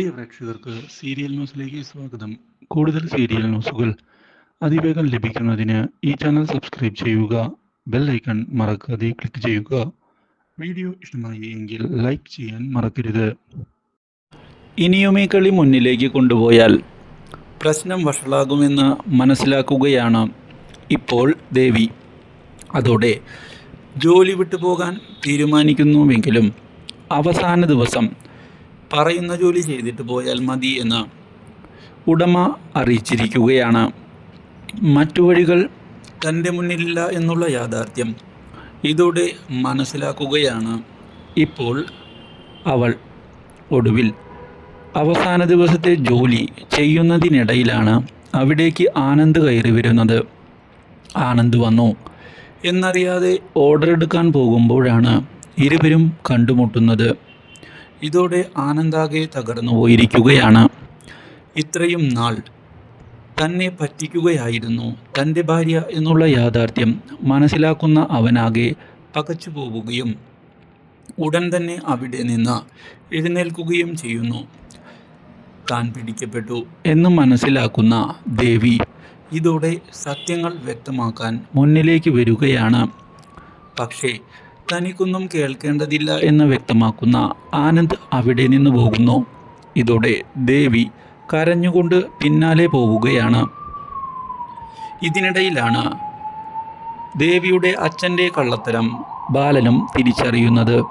പ്രിയ പ്രേക്ഷകർക്ക് സീരിയൽ ന്യൂസിലേക്ക് സ്വാഗതം. കൂടുതൽ സീരിയൽ ന്യൂസുകൾ അതിവേഗം ലഭിക്കുന്നതിന് ഈ ചാനൽ സബ്സ്ക്രൈബ് ചെയ്യുക ബെൽ ഐക്കൺ മറക്കാതെ ക്ലിക്ക് ചെയ്യുക. വീഡിയോ ഇഷ്ടമായി എങ്കിൽ ലൈക്ക് ചെയ്യാൻ മറക്കരുത്. ഇനിയും ഈ കളി മുന്നിലേക്ക് കൊണ്ടുപോയാൽ പ്രശ്നം വഷളാകുമെന്ന് മനസ്സിലാക്കുകയാണ് ഇപ്പോൾ ദേവി. അതോടെ ജോലി വിട്ടുപോകാൻ തീരുമാനിക്കുന്നുവെങ്കിലും അവസാന ദിവസം പറയുന്ന ജോലി ചെയ്തിട്ട് പോയാൽ മതി എന്ന് ഉടമ അറിയിച്ചിരിക്കുകയാണ്. മറ്റു വഴികൾ തന്റെ മുന്നിലില്ല എന്നുള്ള യാഥാർത്ഥ്യം ഇതോടെ മനസ്സിലാക്കുകയാണ് ഇപ്പോൾ അവൾ ഒടുവിൽ. അവസാന ദിവസത്തെ ജോലി ചെയ്യുന്നതിനിടയിലാണ് അവിടേക്ക് ആനന്ദ് കയറി വരുന്നത്. ആനന്ദ് വന്നു. എന്നറിയാതെ ഓർഡർ എടുക്കാൻ പോകുമ്പോഴാണ് ഇരുവരും കണ്ടുമുട്ടുന്നത്. ഇതോടെ ആനന്ദാകെ തകർന്നു പോയിരിക്കുകയാണ്. ഇത്രയും നാൾ തന്നെ പറ്റിക്കുകയായിരുന്നു തന്റെ ഭാര്യ എന്നുള്ള യാഥാർത്ഥ്യം മനസ്സിലാക്കുന്ന അവനാകെ പകച്ചു പോവുകയും ഉടൻ തന്നെ അവിടെ നിന്ന് എഴുന്നേൽക്കുകയും ചെയ്യുന്നു. താൻ പിടിക്കപ്പെട്ടു എന്ന് മനസ്സിലാക്കുന്ന ദേവി ഇതോടെ സത്യങ്ങൾ വ്യക്തമാക്കാൻ മുന്നിലേക്ക് വരികയാണ്. പക്ഷേ തനിക്കൊന്നും കേൾക്കേണ്ടതില്ല എന്ന് വ്യക്തമാക്കുന്ന ആനന്ദ് അവിടെ നിന്ന് പോകുന്നു. ഇതോടെ ദേവി കരഞ്ഞുകൊണ്ട് പിന്നാലെ പോവുകയാണ്. ഇതിനിടയിലാണ് ദേവിയുടെ അച്ഛന്റെ കള്ളത്തരം ബാലനും തിരിച്ചറിയുന്നത്.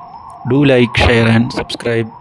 Do like share and subscribe.